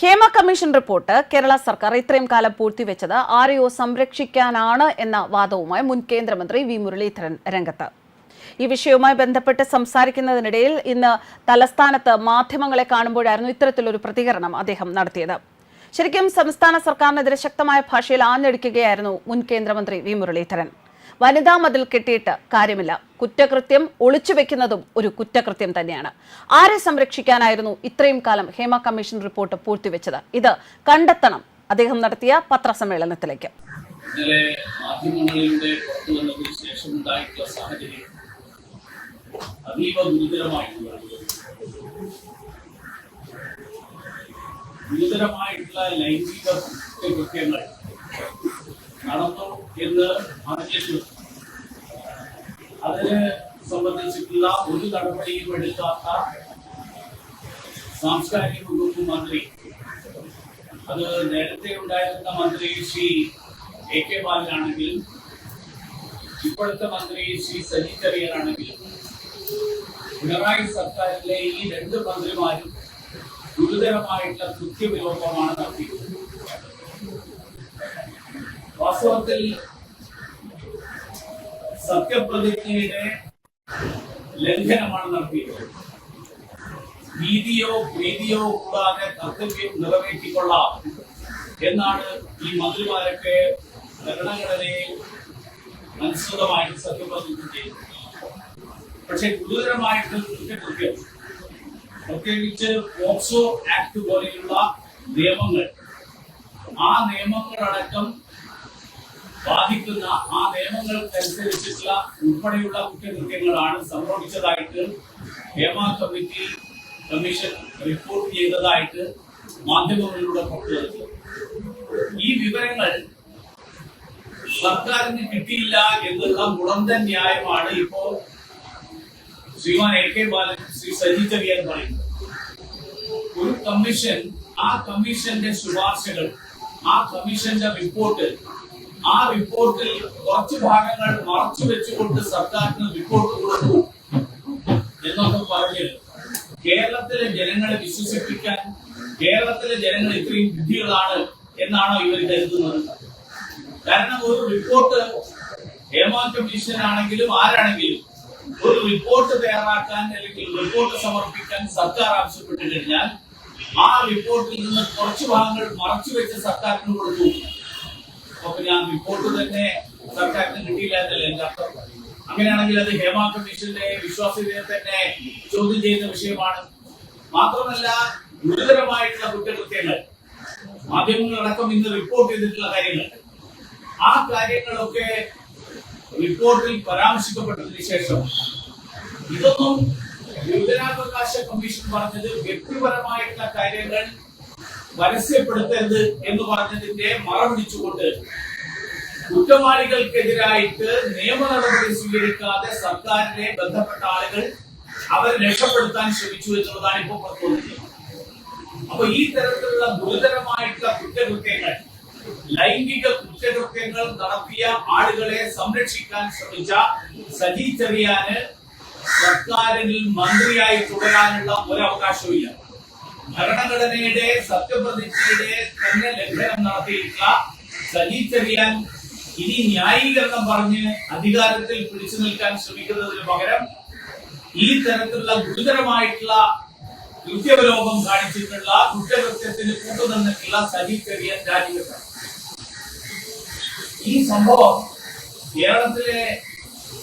Hema commission report Kerala സർക്കാർ ഇത്രയും കാലം പൂഴ്ത്തിവെച്ചത് ആരെയോ സംരക്ഷിക്കാനാണ് എന്ന വാദവുമായി മുൻ കേന്ദ്രമന്ത്രി വി മുരളീധരൻ രംഗത്ത്. ഈ വിഷയവുമായി ബന്ധപ്പെട്ട് സംസാരിക്കുന്നതിനിടയിൽ ഇന്ന് തലസ്ഥാനത്ത് മാധ്യമങ്ങളെ കാണുമ്പോഴായിരുന്നു ഇത്തരത്തിലൊരു പ്രതികരണം അദ്ദേഹം നടത്തിയത്. ശരിക്കും സംസ്ഥാന സർക്കാരിനെതിരെ ശക്തമായ ഭാഷയിൽ ആഞ്ഞടിക്കുകയായിരുന്നു മുൻ കേന്ദ്രമന്ത്രി വി മുരളീധരൻ. വനിതാ മതിൽ കെട്ടിയിട്ട് കാര്യമില്ല. കുറ്റകൃത്യം ഒളിച്ചു വെക്കുന്നതും ഒരു കുറ്റകൃത്യം തന്നെയാണ്. ആരെ സംരക്ഷിക്കാനായിരുന്നു ഇത്രയും കാലം ഹേമ കമ്മീഷൻ റിപ്പോർട്ട് പൂഴ്ത്തിവെച്ചത്? ഇത് കണ്ടെത്തണം. അദ്ദേഹം നടത്തിയ പത്രസമ്മേളനത്തിലേക്ക്. ഗുരുതരമായിട്ടുള്ള ലൈംഗിക കുറ്റകൃത്യങ്ങൾ നടന്നു എന്ന് അറിഞ്ഞിട്ടും അതിന് സംബന്ധിച്ചിട്ടുള്ള ഒരു നടപടിയും എടുക്കാത്ത സാംസ്കാരിക വകുപ്പ് മന്ത്രി അത് നേരത്തെ ഉണ്ടായിരുന്ന മന്ത്രി ശ്രീ എ കെ ബാലനാണെങ്കിലും ഇപ്പോഴത്തെ മന്ത്രി ശ്രീ സജി ചെറിയനാണെങ്കിലും പിണറായി സർക്കാരിലെ ഈ രണ്ട് മന്ത്രിമാരും ഗുരുതരമായിട്ടുള്ള കൃത്യവിലോപമാണ് നടത്തിയത് വാസ്തവത്തിൽ സത്യപ്രതിജ്ഞയുടെ ലംഘനമാണ് നടത്തിയത് ഭീതിയോ പ്രീതിയോ കൂടാതെ കർത്തവ്യം നിറവേറ്റിക്കൊള്ളാം എന്നാണ് ഈ മന്ത്രിമാരൊക്കെ ഭരണഘടനയിൽ അനുസൃതമായിട്ട് സത്യപ്രതിജ്ഞ ചെയ്തത് പക്ഷെ ഗുരുതരമായിട്ട് കുറ്റകൃത്യം പ്രത്യേകിച്ച് പോക്സോ ആക്ട് പോലെയുള്ള നിയമങ്ങൾ. ആ നിയമങ്ങളടക്കം ബാധിക്കുന്ന ആ നിയമങ്ങൾക്കനുസരിച്ചിട്ടുള്ള ഉൾപ്പെടെയുള്ള കുറ്റകൃത്യങ്ങളാണ് സംഭവിച്ചതായിട്ട് ഹേമ കമ്മിറ്റി കമ്മീഷൻ റിപ്പോർട്ട് ചെയ്തതായിട്ട് മാധ്യമങ്ങളിലൂടെ പുറത്തു ഈ വിവരങ്ങൾ സർക്കാരിന് കിട്ടിയില്ല എന്നുള്ള മുടന്ത ന്യായമാണ് ഇപ്പോ ശ്രീമാൻ എ കെ ബാലൻ ശ്രീ സജി ചെറിയാൻ പറയുന്നത്. ഒരു കമ്മീഷൻ ആ കമ്മീഷന്റെ ശുപാർശകൾ ആ കമ്മീഷന്റെ റിപ്പോർട്ട് ആ റിപ്പോർട്ടിൽ കുറച്ച് ഭാഗങ്ങൾ മറച്ചു വെച്ചുകൊണ്ട് സർക്കാരിന് റിപ്പോർട്ട് കൊടുത്തു എന്നൊക്കെ പറഞ്ഞ് കേരളത്തിലെ ജനങ്ങളെ വിശ്വസിപ്പിക്കാൻ കേരളത്തിലെ ജനങ്ങൾ ഇത്രയും ബുദ്ധികളാണ് എന്നാണോ ഇവർ കരുതുന്നത്? കാരണം ഒരു റിപ്പോർട്ട് ഹേമ കമ്മീഷൻ ആണെങ്കിലും ആരാണെങ്കിലും ഒരു റിപ്പോർട്ട് തയ്യാറാക്കാൻ അല്ലെങ്കിൽ റിപ്പോർട്ട് സമർപ്പിക്കാൻ സർക്കാർ ആവശ്യപ്പെട്ടു കഴിഞ്ഞാൽ ആ റിപ്പോർട്ടിൽ നിന്ന് കുറച്ച് ഭാഗങ്ങൾ മറച്ചു വെച്ച് സർക്കാരിന് കൊടുത്തു. അപ്പൊ റിപ്പോർട്ട് തന്നെ സർക്കാരിന് കിട്ടിയില്ല അങ്ങനെയാണെങ്കിൽ അത് ഹേമ കമ്മീഷന്റെ വിശ്വാസ്യതയെ തന്നെ ചോദ്യം ചെയ്യുന്ന വിഷയമാണ്. മാത്രമല്ല ഗുരുതരമായിട്ടുള്ള കുറ്റകൃത്യങ്ങൾ. മാധ്യമങ്ങളടക്കം ഇന്ന് റിപ്പോർട്ട് ചെയ്തിട്ടുള്ള കാര്യങ്ങൾ. ആ കാര്യങ്ങളൊക്കെ റിപ്പോർട്ടിൽ പരാമർശിക്കപ്പെട്ടതിന് ശേഷം ഇതൊന്നും വിവരാവകാശ കമ്മീഷൻ പറഞ്ഞത് വ്യക്തിപരമായിട്ടുള്ള കാര്യങ്ങൾ പരസ്യപ്പെടുത്തരുത് എന്ന് പറഞ്ഞതിന്റെ മറപിടിച്ചുകൊണ്ട് കുറ്റവാളികൾക്കെതിരായിട്ട് നിയമ നടപടി സ്വീകരിക്കാതെ സർക്കാരിനെ ബന്ധപ്പെട്ട ആളുകൾ അവരെ രക്ഷപ്പെടുത്താൻ ശ്രമിച്ചു എന്നുള്ളതാണ് ഇപ്പോൾ പുറത്തുവന്നിട്ടുള്ളത് അപ്പൊ ഈ തരത്തിലുള്ള ഗുരുതരമായിട്ടുള്ള കുറ്റകൃത്യങ്ങൾ ലൈംഗിക കുറ്റകൃത്യങ്ങൾ നടത്തിയ ആളുകളെ സംരക്ഷിക്കാൻ ശ്രമിച്ച സജി ചെറിയാന് സർക്കാരിൽ മന്ത്രിയായി തുടരാനുള്ള ഒരവകാശവുമില്ല. ഭരണഘടനയുടെ സത്യപ്രതിജ്ഞയുടെ തന്നെ ലംഘനം നടത്തിയിട്ടുള്ള സജീച്ചെറിയാൻ ചെറിയാൻ ഇനി ന്യായീകരണം പറഞ്ഞ് അധികാരത്തിൽ പിടിച്ചു നിൽക്കാൻ ശ്രമിക്കുന്നതിന് പകരം ഈ തരത്തിലുള്ള ഗുരുതരമായിട്ടുള്ള കൃത്യവലോകം കാണിച്ചിട്ടുള്ള കുറ്റകൃത്യത്തിന് കൂട്ടുനിന്നിട്ടുള്ള സജി ചെറിയൻ രാജിവെക്കണം. ഈ സംഭവം കേരളത്തിലെ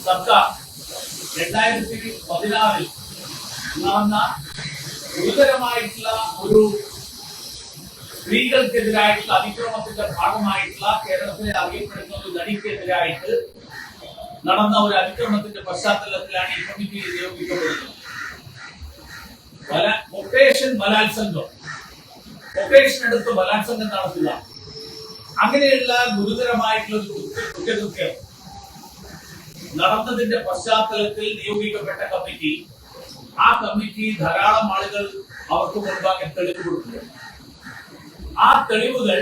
സർക്കാർ രണ്ടായിരത്തി പതിനാറിൽ നടന്ന ഗുരുതരമായിട്ടുള്ള ഒരു സ്ത്രീകൾക്കെതിരായിട്ടുള്ള അതിക്രമത്തിന്റെ ഭാഗമായിട്ടുള്ള കേരളത്തിലെ അറിയപ്പെടുന്ന ഒരു നടിക്കെതിരായിട്ട് നടന്ന ഒരു അതിക്രമത്തിന്റെ പശ്ചാത്തലത്തിലാണ് ഈ കമ്മിറ്റി നിയോഗിക്കപ്പെടുന്നത്. ഒപ്പേഷൻ ബലാത്സംഗം ഒപ്പേഷൻ എടുത്ത് ബലാത്സംഗം നടത്തുക. അങ്ങനെയുള്ള ഗുരുതരമായിട്ടുള്ള കുറ്റകൃത്യം നടന്നതിന്റെ പശ്ചാത്തലത്തിൽ നിയോഗിക്കപ്പെട്ട കമ്മിറ്റി ആ കമ്മിറ്റി ധാരാളം ആളുകൾ അവർക്ക് മുൻപാകെ തെളിവ് കൊടുക്കുകയാണ്. ആ തെളിവുകൾ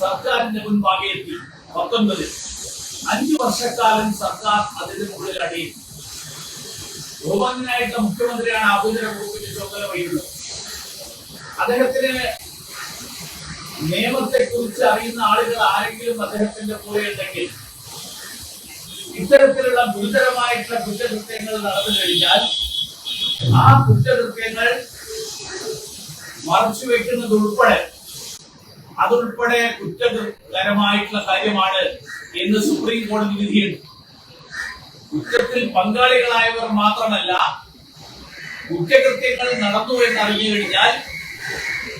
സർക്കാരിന്റെ മുൻപാകെ എത്തി പത്തൊൻപതിൽ. അഞ്ചു വർഷക്കാലം സർക്കാർ അതിന്റെ മുകളിൽ അടിയും ബഹുമാനായിട്ടുള്ള മുഖ്യമന്ത്രിയാണ് ആഭ്യന്തര വകുപ്പിന്റെ ചുമതല വഹിക്കുന്നത്. അദ്ദേഹത്തിന് നിയമത്തെ കുറിച്ച് അറിയുന്ന ആളുകൾ ആരെങ്കിലും അദ്ദേഹത്തിന്റെ കൂടെ ഉണ്ടെങ്കിൽ ഇത്തരത്തിലുള്ള ഗുരുതരമായിട്ടുള്ള കുറ്റകൃത്യങ്ങൾ നടന്നു കഴിഞ്ഞാൽ ആ കുറ്റകൃത്യങ്ങൾ മറച്ചു വെക്കുന്നത് ഉൾപ്പെടെ അതുൾപ്പെടെ കുറ്റകരമായിട്ടുള്ള കാര്യമാണ് എന്ന് സുപ്രീം കോടതി വിധിയുണ്ട്. കുറ്റത്തിൽ പങ്കാളികളായവർ മാത്രമല്ല കുറ്റകൃത്യങ്ങൾ നടന്നു എന്ന് അറിഞ്ഞു കഴിഞ്ഞാൽ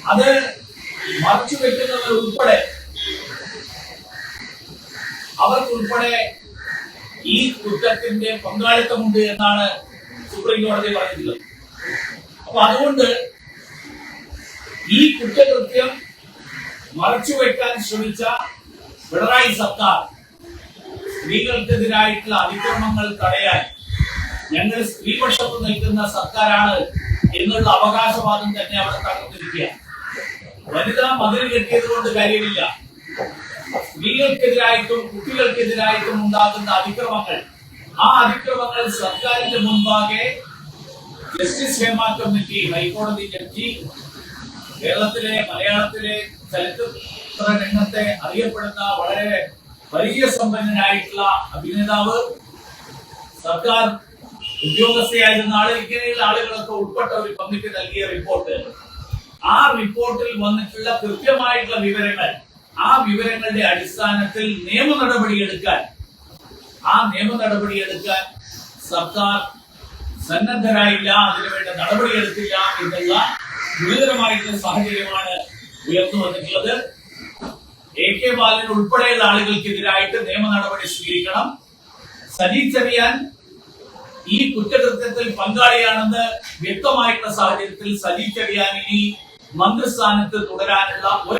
അത് മറച്ചു വെക്കുന്നവർ ഉൾപ്പെടെ അവർക്കുൾപ്പെടെ ഈ കുറ്റത്തിന്റെ പങ്കാളിത്തമുണ്ട് എന്നാണ് സുപ്രീം കോടതി പറഞ്ഞിട്ടുള്ളത് അപ്പൊ അതുകൊണ്ട് ഈ കുറ്റകൃത്യം മറച്ചുവെക്കാൻ ശ്രമിച്ച പിണറായി സർക്കാർ സ്ത്രീകൾക്കെതിരായിട്ടുള്ള അതിക്രമങ്ങൾ തടയാൻ ഞങ്ങൾ സ്ത്രീപക്ഷത്ത് നിൽക്കുന്ന സർക്കാരാണ് എന്നുള്ള അവകാശവാദം തന്നെ അവിടെ തകർന്നിരിക്കുക വനിതാ മതിൽ കെട്ടിയത് കൊണ്ട് കാര്യമില്ല. സ്ത്രീകൾക്കെതിരായിട്ടും കുട്ടികൾക്കെതിരായിട്ടും ഉണ്ടാകുന്ന അതിക്രമങ്ങൾ ആ അതിക്രമങ്ങൾ സർക്കാരിന്റെ മുൻപാകെ ജസ്റ്റിസ് ഹേമ കമ്മിറ്റി ഹൈക്കോടതി ജഡ്ജി കേരളത്തിലെ മലയാളത്തിലെ ചലച്ചിത്ര രംഗത്തെ അറിയപ്പെടുന്ന വളരെ വലിയ സമ്പന്നനായിട്ടുള്ള അഭിനേതാവ് സർക്കാർ ഉദ്യോഗസ്ഥയായിരുന്ന ആൾ ഇങ്ങനെയുള്ള ആളുകളൊക്കെ ഉൾപ്പെട്ട ഒരു കമ്മിറ്റി നൽകിയ റിപ്പോർട്ട് ആ റിപ്പോർട്ടിൽ വന്നിട്ടുള്ള കൃത്യമായിട്ടുള്ള വിവരങ്ങൾ ആ വിവരങ്ങളുടെ അടിസ്ഥാനത്തിൽ നിയമ നടപടിയെടുക്കാൻ ആ നിയമ നടപടിയെടുക്കാൻ സർക്കാർ സന്നദ്ധരായില്ല അതിനുവേണ്ട നടപടിയെടുത്തില്ല എന്നുള്ള ഗുരുതരമായിട്ടുള്ള സാഹചര്യമാണ് ഉയർന്നു വന്നിട്ടുള്ളത് എ കെ ബാലൻ ഉൾപ്പെടെയുള്ള ആളുകൾക്കെതിരായിട്ട് നിയമ നടപടി സ്വീകരിക്കണം. സജീവ് ചെറിയാൻ ഈ കുറ്റകൃത്യത്തിൽ പങ്കാളിയാണെന്ന് വ്യക്തമായിട്ടുള്ള സാഹചര്യത്തിൽ സജീവ് ചെറിയാൻ ഇനി മന്ത്രിസ്ഥാനത്ത് തുടരാനുള്ള ഒരു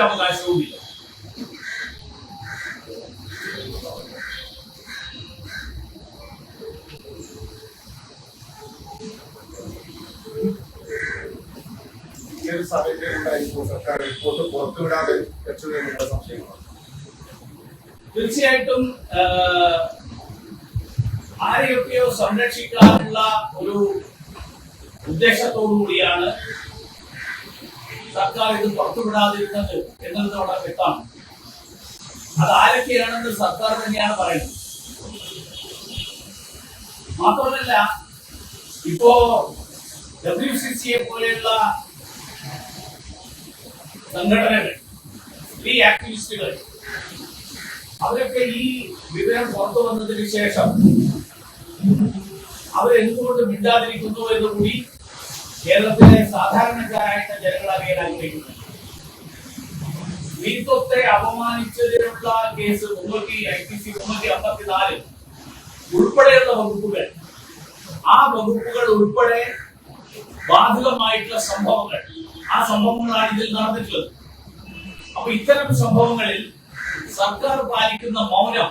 അവകാശവുമില്ല ഉണ്ടായിരിക്കും സർക്കാർ റിപ്പോർട്ട് പുറത്തുവിടാതെ വെച്ചത് എന്നുള്ള സംശയമാണ് തീർച്ചയായിട്ടും ആരെയൊക്കെയോ സംരക്ഷിക്കാനുള്ള ഒരു ഉദ്ദേശത്തോടു കൂടിയാണ് സർക്കാർ ഇത് പുറത്തുവിടാതിരുന്നത് എന്നുള്ളത് വളരെ വ്യക്തമാണ്. അത് ആരൊക്കെയാണെന്ന് സർക്കാർ തന്നെയാണ് പറയുന്നത്. മാത്രമല്ല ഇപ്പോ ഡബ്ല്യു സി സിയെ പോലെയുള്ള സംഘടനകൾ ഈ ആക്ടിവിസ്റ്റുകൾ. അവരൊക്കെ ഈ വിവരം പുറത്തു വന്നതിന് ശേഷം അവരെന്തുകൊണ്ട് മിണ്ടാതിരിക്കുന്നു എന്ന് കൂടി കേരളത്തിലെ സാധാരണക്കാരായിട്ടുള്ള ജനങ്ങൾ അറിയാൻ ആഗ്രഹിക്കുന്നു സ്ത്രീത്വത്തെ അപമാനിച്ചതിനുള്ള കേസ് മുന്നൂറ്റി ഐ പി സി മുന്നൂറ്റി അമ്പത്തിനാല് ഉൾപ്പെടെയുള്ള വകുപ്പുകൾ. ആ വകുപ്പുകൾ ഉൾപ്പെടെ ബാധകമായിട്ടുള്ള സംഭവങ്ങൾ. ആ സംഭവങ്ങളാണ് ഇതിൽ നടന്നിട്ടുള്ളത്. അപ്പൊ ഇത്തരം സംഭവങ്ങളിൽ സർക്കാർ പാലിക്കുന്ന മൗനം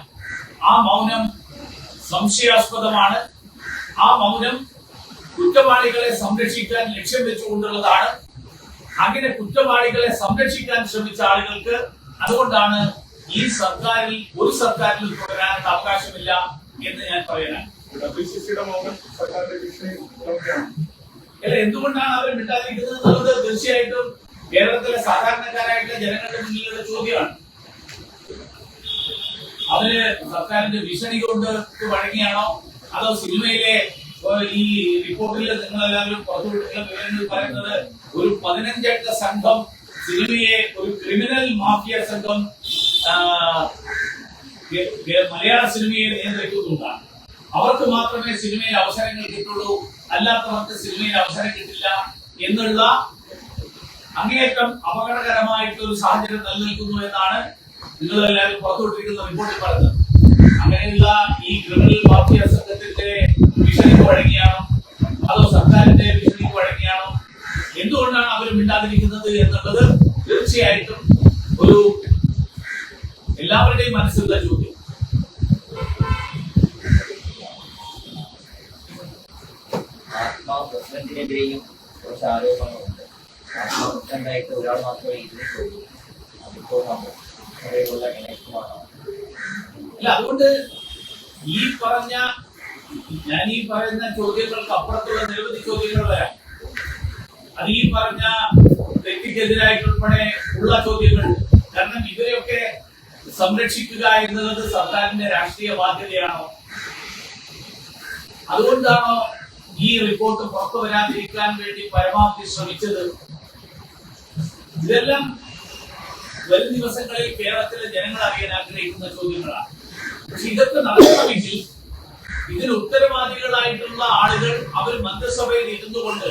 ആ മൗനം സംശയാസ്പദമാണ്. ആ മൗനം കുറ്റവാളികളെ സംരക്ഷിക്കാൻ ലക്ഷ്യം വെച്ചുകൊണ്ടുള്ളതാണ്. അങ്ങനെ കുറ്റവാളികളെ സംരക്ഷിക്കാൻ ശ്രമിച്ച ആളുകൾക്ക് അതുകൊണ്ടാണ് ഈ സർക്കാരിൽ ഒരു സർക്കാരിൽ തുടരാനുള്ള അവകാശമില്ല എന്ന് ഞാൻ പറയാനാണ്. അല്ല എന്തുകൊണ്ടാണ് അവർ മിണ്ടാതിരിക്കുന്നത് എന്നുള്ളത് തീർച്ചയായിട്ടും കേരളത്തിലെ സാധാരണക്കാരായിട്ടുള്ള ജനങ്ങളുടെ മുന്നിലുള്ള ചോദ്യമാണ്. അവർ സർക്കാരിന്റെ ഭീഷണി കൊണ്ട് വഴങ്ങിയാണോ? അതോ സിനിമയിലെ ഈ റിപ്പോർട്ടിൽ നിങ്ങൾ എല്ലാവരും പുറത്തുവിട്ടുള്ള വിവരങ്ങൾ പറയുന്നത് ഒരു പതിനഞ്ചംഗ സംഘം സിനിമയെ ഒരു ക്രിമിനൽ മാഫിയ സംഘം മലയാള സിനിമയെ നിയന്ത്രിക്കുന്നുണ്ടാണ് അവർക്ക് മാത്രമേ സിനിമയിൽ അവസരങ്ങൾ കിട്ടുള്ളൂ. അല്ലാത്തവർക്ക് സിനിമയിൽ അവസരം കിട്ടില്ല എന്നുള്ള അങ്ങേയറ്റം അപകടകരമായിട്ട് ഒരു സാഹചര്യം നിലനിൽക്കുന്നു എന്നാണ് നിങ്ങളെല്ലാവരും പുറത്തുവിട്ടിരിക്കുന്ന റിപ്പോർട്ടിൽ പറയുന്നത്. അങ്ങനെയുള്ള ഈ ക്രിമിനൽ മാഫിയ സംഘത്തിന്റെ ഭീഷണിക്ക് വഴങ്ങിയാണോ? അതോ സർക്കാരിന്റെ ഭീഷണിക്ക് വഴങ്ങിയാണോ? എന്തുകൊണ്ടാണ് അവർ മിണ്ടാതിരിക്കുന്നത് എന്നുള്ളത് തീർച്ചയായിട്ടും ഒരു എല്ലാവരുടെയും മനസ്സിലുള്ള ചോദ്യം. ആത്മാവ് പ്രസിഡന്റിനെതിരെയും കുറച്ച് ആരോപണങ്ങളുണ്ട് ആത്മാവ് പ്രസിഡന്റായിട്ട് ഒരാൾ മാത്രമേ ഇരുന്നിട്ടുള്ളൂ അതിപ്പോ നമ്മൾ ഗണേഷ്കുമാറാണ് അല്ല അതുകൊണ്ട് ഈ പറഞ്ഞ ഞാൻ ഈ പറയുന്ന ചോദ്യങ്ങൾക്ക് അപ്പുറത്തുള്ള നിരവധി ചോദ്യങ്ങളാണ് അത് ഈ പറഞ്ഞ വ്യക്തിക്കെതിരായിട്ടുൾപ്പെടെ ഉള്ള ചോദ്യങ്ങൾ. കാരണം ഇവരെയൊക്കെ സംരക്ഷിക്കുക എന്നുള്ളത് സർക്കാരിന്റെ രാഷ്ട്രീയ ബാധ്യതയാണോ? അതുകൊണ്ടാണോ ഈ റിപ്പോർട്ട് പുറത്തു വരാതിരിക്കാൻ വേണ്ടി പരമാവധി ശ്രമിച്ചത് ഇതെല്ലാം വരും ദിവസങ്ങളിൽ കേരളത്തിലെ ജനങ്ങൾ അറിയാൻ ആഗ്രഹിക്കുന്ന ചോദ്യങ്ങളാണ്. പക്ഷെ ഇതൊക്കെ നടക്കണമെങ്കിൽ ഇതിന് ഉത്തരവാദികളായിട്ടുള്ള ആളുകൾ അവർ മന്ത്രിസഭയിൽ ഇരുന്നു കൊണ്ട്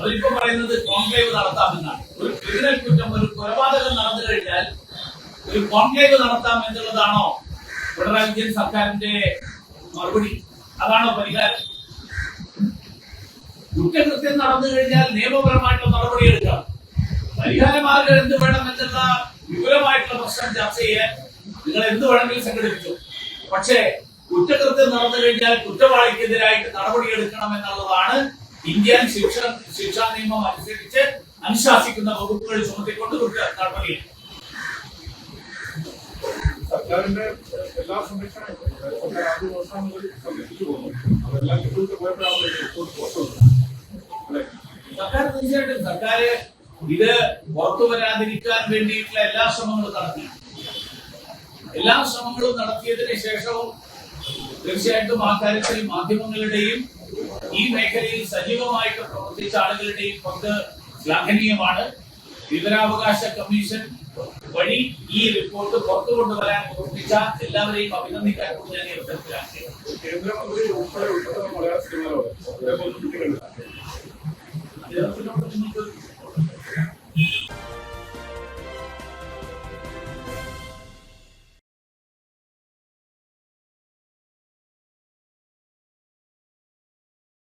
അവരിപ്പോ പറയുന്നത് കോൺക്ലേവ് നടത്താമെന്നാണ്. ഒരു ക്രിമിനൽ കുറ്റം ഒരു കൊലപാതകം നടന്നു കഴിഞ്ഞാൽ ഒരു കോൺക്ലേവ് നടത്താം എന്നുള്ളതാണോ പിണറായി വിജയൻ സർക്കാരിന്റെ മറുപടി? അതാണോ പരിഹാരം? കുറ്റകൃത്യം നടന്നു കഴിഞ്ഞാൽ നിയമപരമായിട്ടുള്ള നടപടിയെടുക്കാം പരിഹാര മാർഗം എന്ത് വേണം എന്നുള്ള വിപുലമായിട്ടുള്ള പ്രശ്നം ചർച്ച ചെയ്യാൻ നിങ്ങൾ എന്ത് വേണമെങ്കിലും സംഘടിപ്പിച്ചു. പക്ഷേ കുറ്റകൃത്യം നടന്നു കഴിഞ്ഞാൽ കുറ്റവാളിക്കെതിരായിട്ട് നടപടിയെടുക്കണം എന്നുള്ളതാണ് ഇന്ത്യൻ ശിക്ഷ ശിക്ഷാ നിയമം അനുസരിച്ച് അനുശാസിക്കുന്ന വകുപ്പുകൾ ചുമത്തിക്കൊണ്ട് നടപടി സർക്കാരിന്റെ എല്ലാ സംരക്ഷണ ആദ്യ ദിവസം അതെല്ലാം സർക്കാർ തീർച്ചയായിട്ടും സർക്കാർ ഇത് പുറത്തു വരാതിരിക്കാൻ വേണ്ടിയിട്ടുള്ള എല്ലാ ശ്രമങ്ങളും നടത്തി. എല്ലാ ശ്രമങ്ങളും നടത്തിയതിന് ശേഷവും തീർച്ചയായിട്ടും ആ മാധ്യമങ്ങളുടെയും ഈ മേഖലയിൽ സജീവമായിട്ട് പ്രവർത്തിച്ച ആളുകളുടെയും പങ്ക് ശ്ലാഘനീയമാണ് വിവരാവകാശ കമ്മീഷൻ വഴി ഈ റിപ്പോർട്ട് പുറത്തു കൊണ്ടുവരാൻ പ്രവർത്തിച്ച എല്ലാവരെയും അഭിനന്ദിക്കാൻ ഞാൻ ഈ അവസരത്തിലാണ് കേന്ദ്രമന്ത്രി ഉൾപ്പെടെ ഉൾപ്പെടുന്ന മലയാള Ya.